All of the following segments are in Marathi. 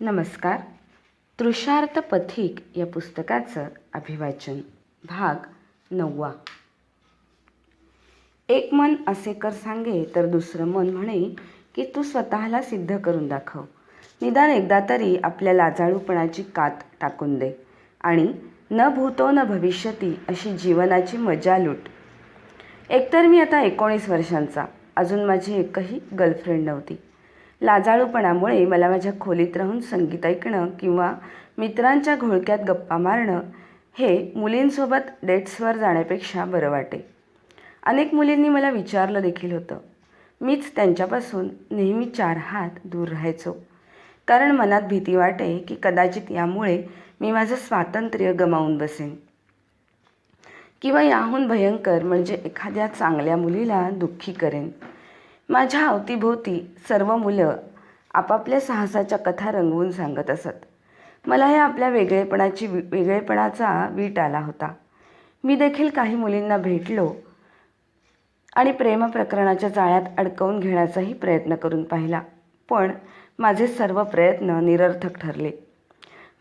नमस्कार. तृषार्थ पथिक या पुस्तकाचं अभिवाचन भाग नववा. एक मन असे कर सांगे तर दुसरं मन म्हणे की तू स्वतःला सिद्ध करून दाखव. निदान एकदा तरी आपल्या लाजाळूपणाची कात टाकून दे आणि न भूतो न भविष्यती अशी जीवनाची मजा लूट. एकतर मी आता एकोणीस वर्षांचा अजून माझी एकही गर्लफ्रेंड नव्हती. लाजाळूपणामुळे मला माझ्या खोलीत राहून संगीत ऐकणं किंवा मित्रांच्या घोळक्यात गप्पा मारणं हे मुलींसोबत डेट्सवर जाण्यापेक्षा बरं वाटे. अनेक मुलींनी मला विचारलं देखील होतं. मीच त्यांच्यापासून नेहमी चार हात दूर राहायचो. कारण मनात भीती वाटे की कदाचित यामुळे मी माझं स्वातंत्र्य गमावून बसेन. किंवा याहून भयंकर म्हणजे एखाद्या चांगल्या मुलीला दुःखी करेन. माझ्या अवतीभोवती सर्व मुलं आपापल्या साहसाच्या कथा रंगवून सांगत असत. मला या आपल्या वेगळेपणाची वि- वेगळेपणाचा वीट आला होता. मी देखील काही मुलींना भेटलो आणि प्रेमप्रकरणाच्या जाळ्यात अडकवून घेण्याचाही प्रयत्न करून पाहिला. पण माझे सर्व प्रयत्न निरर्थक ठरले.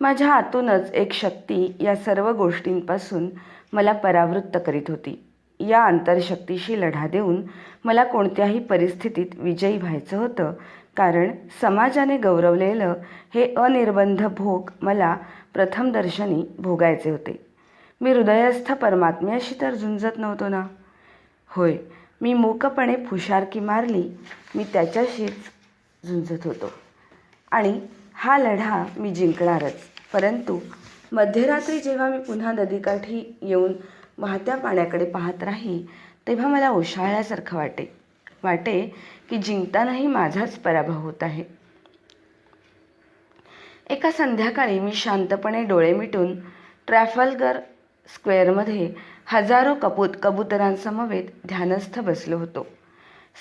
माझ्या आतूनच एक शक्ती या सर्व गोष्टींपासून मला परावृत्त करीत होती. या अंतरशक्तीशी लढा देऊन मला कोणत्याही परिस्थितीत विजयी व्हायचं होतं. कारण समाजाने गौरवलेलं हे अनिर्बंध भोग मला प्रथमदर्शनी भोगायचे होते. मी हृदयस्थ परमात्म्याशी तर झुंजत नव्हतो ना? होय मी मूकपणे फुशारकी मारली मी त्याच्याशीच झुंजत होतो. आणि हा लढा मी जिंकणारच. परंतु मध्यरात्री जेव्हा मी पुन्हा नदीकाठी येऊन वाहत्या पाण्याकडे पाहत राही तेव्हा मला ओशाळल्यासारखं वाटे. वाटे की जिंकतानाही माझाच पराभव होत आहे. एका संध्याकाळी मी शांतपणे डोळे मिटून ट्रॅफल्गर स्क्वेअरमध्ये हजारो कबूत कबुतरांसमवेत ध्यानस्थ बसलो होतो.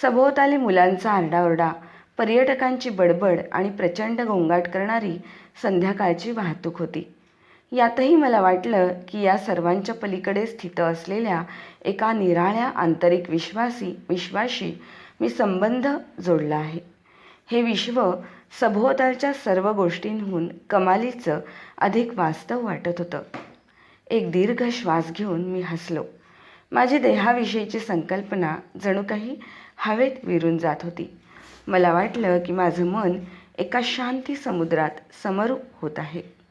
सभोवताली मुलांचा आरडाओरडा पर्यटकांची बडबड आणि प्रचंड गोंगाट करणारी संध्याकाळची वाहतूक होती. यातही मला वाटलं की या सर्वांच्या पलीकडे स्थित असलेल्या एका निराळ्या आंतरिक विश्वासी विश्वाशी मी संबंध जोडला आहे. हे विश्व सभोवतालच्या सर्व गोष्टींहून कमालीचं अधिक वास्तव वाटत होतं. एक दीर्घ श्वास घेऊन मी हसलो. माझी देहाविषयीची संकल्पना जणू काही हवेत विरून जात होती. मला वाटलं की माझं मन एका शांती समुद्रात समरूप होत आहे.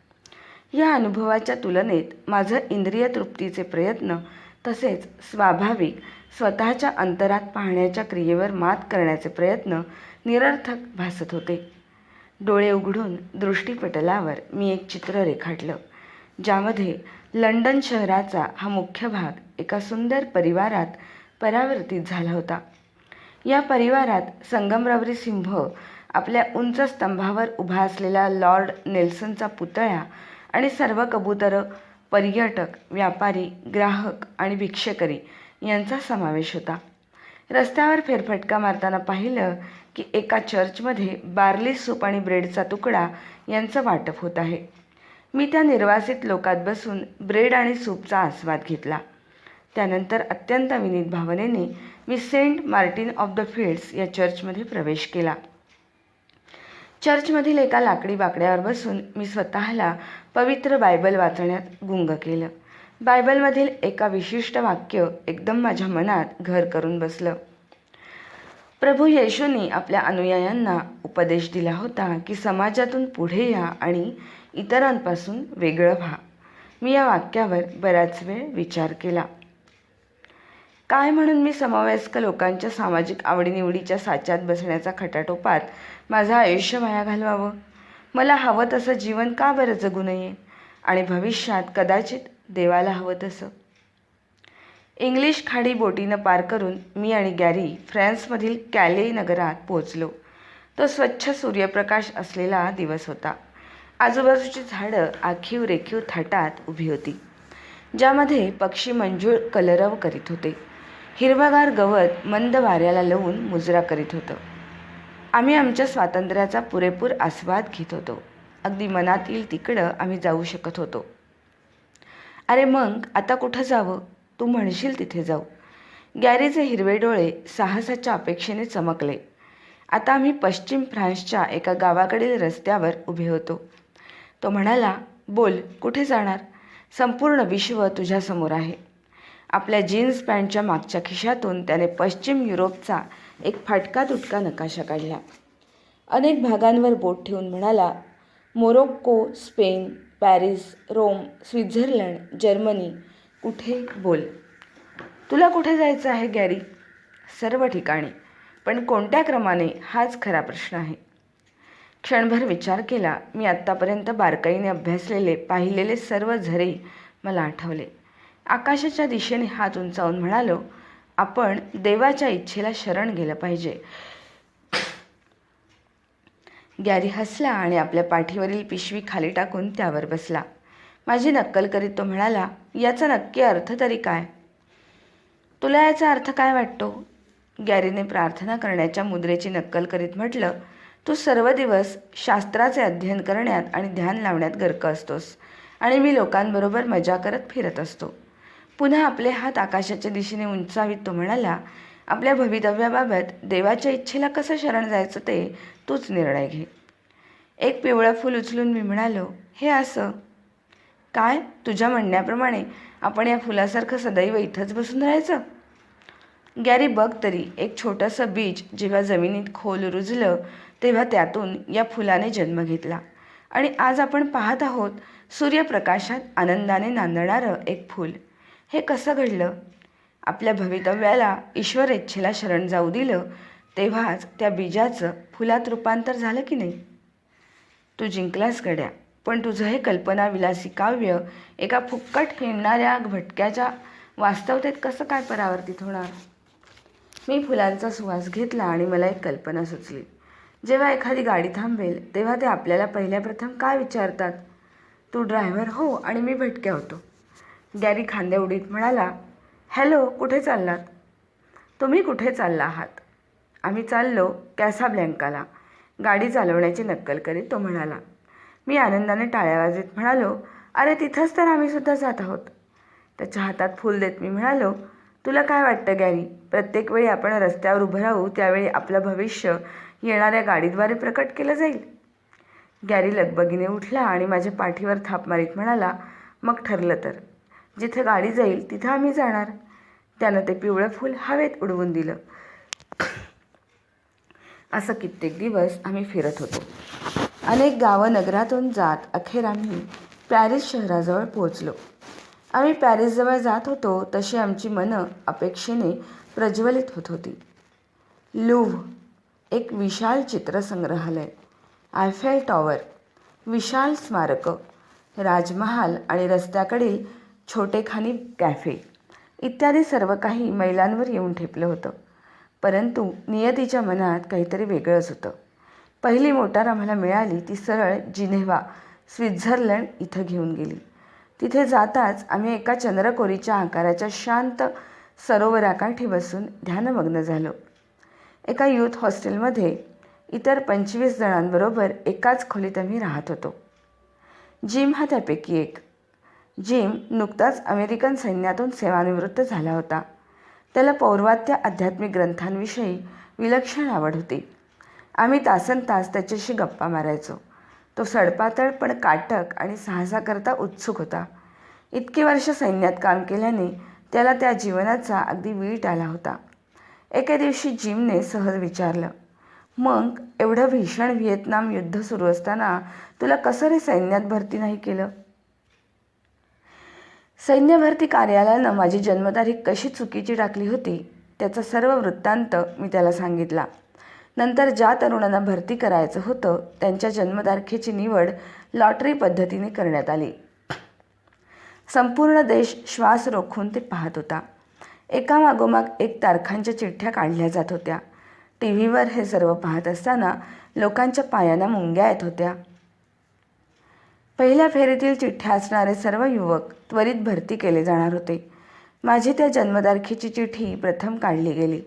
या अनुभवाच्या तुलनेत माझं इंद्रिय तृप्तीचे प्रयत्न तसेच स्वाभाविक स्वतःच्या अंतरात पाहण्याच्या क्रियेवर मात करण्याचे प्रयत्न निरर्थक भासत होते. डोळे उघडून दृष्टीपटलावर मी एक चित्र रेखाटलं ज्यामध्ये लंडन शहराचा हा मुख्य भाग एका सुंदर परिवारात परावर्तित झाला होता. या परिवारात संगमरवरी सिंह आपल्या उंच स्तंभावर उभा असलेला लॉर्ड नेल्सनचा पुतळा आणि सर्व कबुतरं पर्यटक व्यापारी ग्राहक आणि भिक्षेकरी यांचा समावेश होता. रस्त्यावर फेरफटका मारताना पाहिलं की एका चर्चमध्ये बार्ली सूप आणि ब्रेडचा तुकडा यांचं वाटप होत आहे. मी त्या निर्वासित लोकात बसून ब्रेड आणि सूपचा आस्वाद घेतला. त्यानंतर अत्यंत विनीत भावनेने मी Saint Martin of the Fields या चर्चमध्ये प्रवेश केला. चर्चमधील एका लाकडी बाकड्यावर बसून मी स्वतःला पवित्र बायबल वाचण्यात गुंग केलं. बायबलमधील एका विशिष्ट वाक्य एकदम माझ्या मनात घर करून बसलं. प्रभू येशूंनी आपल्या अनुयायांना उपदेश दिला होता की समाजातून पुढे या आणि इतरांपासून वेगळं व्हा. मी या वाक्यावर बराच वेळ विचार केला. काय म्हणून मी समवयस्क लोकांच्या सामाजिक आवडीनिवडीच्या साच्यात बसण्याचा खटाटोपात माझं आयुष्य वाया घालवावं. मला हवं तसं जीवन का बरं जगू नये? आणि भविष्यात कदाचित देवाला हवं तसं. इंग्लिश खाडी बोटीनं पार करून मी आणि गॅरी फ्रान्समधील कॅले नगरात पोहोचलो. तो स्वच्छ सूर्यप्रकाश असलेला दिवस होता. आजूबाजूची झाडं आखीव रेखीव थाटात उभी होती. ज्यामध्ये पक्षी मंजूळ कलरव करीत होते. हिरवगार गवत मंद वाऱ्याला लावून मुजरा करीत होतं. आम्ही आमच्या स्वातंत्र्याचा पुरेपूर आस्वाद घेत होतो. अगदी मनात येईल तिकडं आम्ही जाऊ शकत होतो. अरे मग आता कुठं जावं? तू म्हणशील तिथे जाऊ. गॅरीचे हिरवे डोळे साहसाच्या अपेक्षेने चमकले. आता आम्ही पश्चिम फ्रान्सच्या एका गावाकडील रस्त्यावर उभे होतो. तो म्हणाला बोल कुठे जाणार? संपूर्ण विश्व तुझ्यासमोर आहे. आपल्या जीन्स पॅन्टच्या मागच्या खिशातून त्याने पश्चिम युरोपचा एक फाटका तुटका नकाशा काढला. अनेक भागांवर बोट ठेवून म्हणाला Morocco Spain Paris Rome Switzerland Germany कुठे बोल. तुला कुठे जायचं आहे गॅरी? सर्व ठिकाणी. पण कोणत्या क्रमाने? हाच खरा प्रश्न आहे. क्षणभर विचार केला. मी आत्तापर्यंत बारकाईने अभ्यासलेले पाहिलेले सर्व झरे मला आठवले. आकाशाच्या दिशेने हात उंचावून म्हणालो आपण देवाच्या इच्छेला शरण गेलं पाहिजे. गॅरी हसला आणि आपल्या पाठीवरील पिशवी खाली टाकून त्यावर बसला. माझी नक्कल करीत तो म्हणाला याचा नक्की अर्थ तरी काय? तुला याचा अर्थ काय वाटतो? गॅरीने प्रार्थना करण्याच्या मुद्रेची नक्कल करीत म्हटलं तू सर्व दिवस शास्त्राचे अध्ययन करण्यात आणि ध्यान लावण्यात गर्क असतोस आणि मी लोकांबरोबर मजा करत फिरत असतो. पुन्हा आपले हात आकाशाच्या दिशेने उंचावीत तो म्हणाला आपल्या भवितव्याबाबत देवाच्या इच्छेला कसं शरण जायचं ते तूच निर्णय घे. एक पिवळं फूल उचलून मी म्हणालो हे असं? काय? तुझ्या म्हणण्याप्रमाणे आपण या फुलासारखं सदैव इथंच बसून राहायचं? गॅरी बघ तरी एक छोटंसं बीज जेव्हा जमिनीत खोल रुजलं तेव्हा त्यातून या फुलाने जन्म घेतला. आणि आज आपण पाहत आहोत सूर्यप्रकाशात आनंदाने नांदणारं एक फूल. हे कसं घडलं? आपल्या भवितव्याला ईश्वर इच्छेला शरण जाऊ दिलं तेव्हाच त्या बीजाचं फुलात रूपांतर झालं की नाही? तू जिंकलास गड्या पण तुझं हे कल्पनाविलासी काव्य एका फुक्कट हिंडणाऱ्या भटक्याच्या वास्तवतेत कसं काय परावर्तित होणार? मी फुलांचा सुवास घेतला आणि मला एक कल्पना सुचली. जेव्हा एखादी गाडी थांबेल तेव्हा ते आपल्याला पहिल्या प्रथम काय विचारतात? तू ड्रायव्हर हो आणि मी भटक्या होतो. गॅरी खांदे उडीत म्हणाला हॅलो कुठे चाललात? तुम्ही कुठे चालला आहात? आम्ही चाललो कॅसाब्लँकाला गाडी चालवण्याची नक्कल करीत तो म्हणाला. मी आनंदाने टाळ्या वाजत म्हणालो अरे तिथंच तर आम्ही सुद्धा जात आहोत. त्याच्या हातात फूल देत मी म्हणालो तुला काय वाटतं गॅरी? प्रत्येक वेळी आपण रस्त्यावर उभं राहू त्यावेळी आपलं भविष्य येणाऱ्या गाडीद्वारे प्रकट केलं जाईल. गॅरी लगबगीने उठला आणि माझ्या पाठीवर थाप मारीत म्हणाला मग ठरलं तर. जिथं गाडी जाईल तिथं आम्ही जाणार. त्यानं ते पिवळं फूल हवेत उडवून दिलं. असं कित्येक दिवस आम्ही फिरत होतो. अनेक गावं नगरातून जात अखेर आम्ही पॅरिस शहराजवळ पोहोचलो. आम्ही पॅरिसजवळ जात होतो तशी आमची मनं अपेक्षेने प्रज्वलित होत होती. लूव्ह एक विशाल चित्रसंग्रहालय. आयफेल टॉवर विशाल स्मारकं राजमहाल आणि रस्त्याकडील छोटेखानी कॅफे इत्यादी सर्व काही मैलांवर येऊन ठेपलं होतं. परंतु नियतीच्या मनात काहीतरी वेगळंच होतं. पहिली मोटार आम्हाला मिळाली ती सरळ जिनेव्हा स्वित्झर्लंड इथं घेऊन गेली. तिथे जाताच आम्ही एका चंद्रकोरीच्या आकाराच्या शांत सरोवराकाठी बसून ध्यानमग्न झालो. एका यूथ हॉस्टेलमध्ये इतर पंचवीस जणांबरोबर एकाच खोलीत आम्ही राहत होतो. जिम हा त्यापैकी एक. जिम नुकताच अमेरिकन सैन्यातून सेवानिवृत्त झाला होता. त्याला पौर्वात्य आध्यात्मिक ग्रंथांविषयी विलक्षण आवड होती. आम्ही तासन तास त्याच्याशी गप्पा मारायचो. तो सडपातळ पण काटक आणि साहसाकरता उत्सुक होता. इतकी वर्ष सैन्यात काम केल्याने त्याला त्या जीवनाचा अगदी वीट आला होता. एके दिवशी जिमने सहज विचारलं मग एवढं भीषण व्हिएतनाम युद्ध सुरू असताना तुला कसं रे सैन्यात भरती नाही केलं? सैन्य भरती कार्यालयानं माझी जन्मतारीख कशी चुकीची टाकली होती त्याचा सर्व वृत्तांत मी त्याला सांगितला. नंतर ज्या तरुणांना भरती करायचं होतं त्यांच्या जन्मतारखेची निवड लॉटरी पद्धतीने करण्यात आली. संपूर्ण देश श्वास रोखून ते पाहत होता. एकामागोमाग एक तारखांच्या चिठ्ठ्या काढल्या जात होत्या. टी व्हीवर हे सर्व पाहत असताना लोकांच्या पायांना मुंग्या येत होत्या. पहिल्या फेरीतील चिठ्ठ्या असणारे सर्व युवक त्वरित भरती केले जाणार होते. माझी त्या जन्मतारखेची चिठ्ठी प्रथम काढली गेली.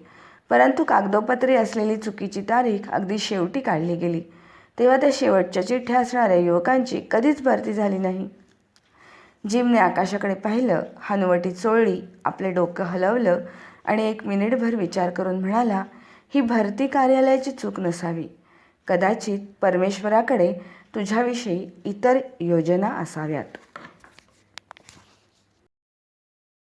परंतु कागदोपत्री असलेली चुकीची तारीख अगदी शेवटी काढली गेली. तेव्हा त्या शेवटच्या चिठ्ठ्या असणाऱ्या युवकांची कधीच भरती झाली नाही. जिमने आकाशाकडे पाहिलं हनुवटी चोळली आपले डोकं हलवलं आणि एक मिनिटभर विचार करून म्हणाला ही भरती कार्यालयाची चूक नसावी. कदाचित परमेश्वराकडे तुझ्याविषयी इतर योजना असाव्यात.